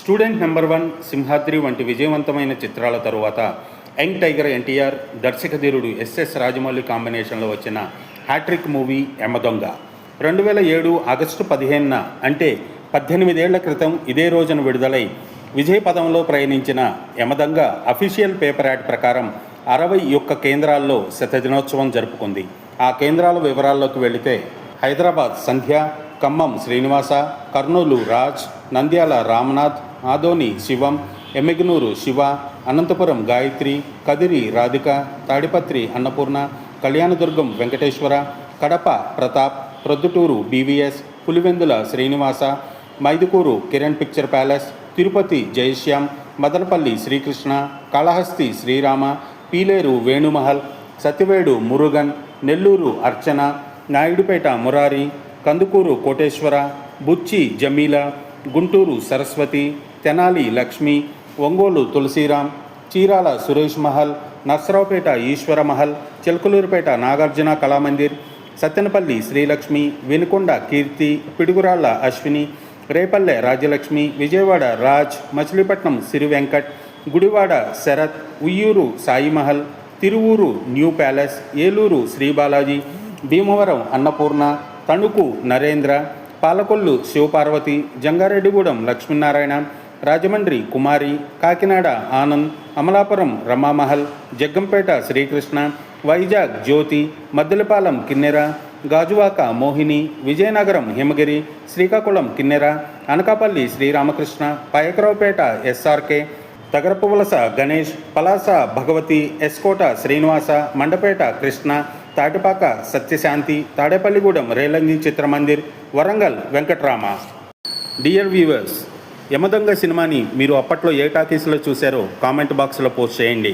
Student number one Simhadri వంటి విజయవంతమైన చిత్రాల తరువాత యంగ్ టైగర్ ఎన్టీఆర్ దర్శకధీరుడు ఎస్ఎస్ రాజమౌళి కాంబినేషన్లో వచ్చిన హ్యాట్రిక్ మూవీ ఎమదొంగ రెండు వేల ఏడు ఆగస్టు పదిహేనున అంటే పద్దెనిమిదేళ్ళ క్రితం ఇదే రోజున విడుదలై విజయ పదంలో ప్రయాణించిన యమదంగ అఫీషియల్ పేపర్ యాడ్ ప్రకారం అరవై ఒక్క కేంద్రాల్లో శతదినోత్సవం జరుపుకుంది. ఆ కేంద్రాల వివరాల్లోకి వెళితే Hyderabad Sandhya Khammam Srinivasa Kurnool Raj Nandyal Ramnath Adoni Shivam Emmiganur Shiva Anantapur Gayatri Kadiri Radhika Tadipatri Annapurna Kalyandurg Venkateswara Kadapa Pratap Proddatur BVS Pulivendula Srinivasa Mydukur Kiran picture palace Tirupati Jayashyam Madanapalle Srikrishna Kalahasti Srirama Piler Venumahal Satyavedu Murugan Nellore Archana Naidupeta Murari Kandukur Koteswara Buchi Jameela Guntur Saraswati Tenali Lakshmi Ongole Tulasiram Chirala Suresh Mahal Narasaraopet Eswara Mahal Chilakaluripet Nagarjuna Kalamandir Sattenapalle Srilakshmi Venukonda Keerthi Piduguralla Ashwini Repalle Rajyalakshmi Vijayawada Raj Machilipatnam Siri Venkat Gudivada Sarath Vuyyuru Saimahal Tiruvuru new palace Eluru Sribalaji Bhimavaram Annapurna Tanuku Narendra Palakollu Shivaparvathi Jangareddygudem Lakshminarayana Rajahmundry Kumari Kakinada Anand Amalapuram Ramamahal Jaggampeta Srikrishna Vizag Jyothi Maddilapalem Kinnera Gajuwaka Mohini Vizianagaram Himagiri Srikakulam Kinnera Anakapalle Sriramakrishna Payakaraopeta SRK Tagarapuvalasa Ganesh Palasa Bhagavathi S Kota Srinivasa Mandapeta Krishna Tatipaka Satyashanti Tadepalligudem Relangi Chitramandir Warangal Venkatrama. Dear viewers Yamadonga సినిమాని మీరు అప్పట్లో ఏ టాకీస్లో చూశారో comment బాక్స్లో post చేయండి.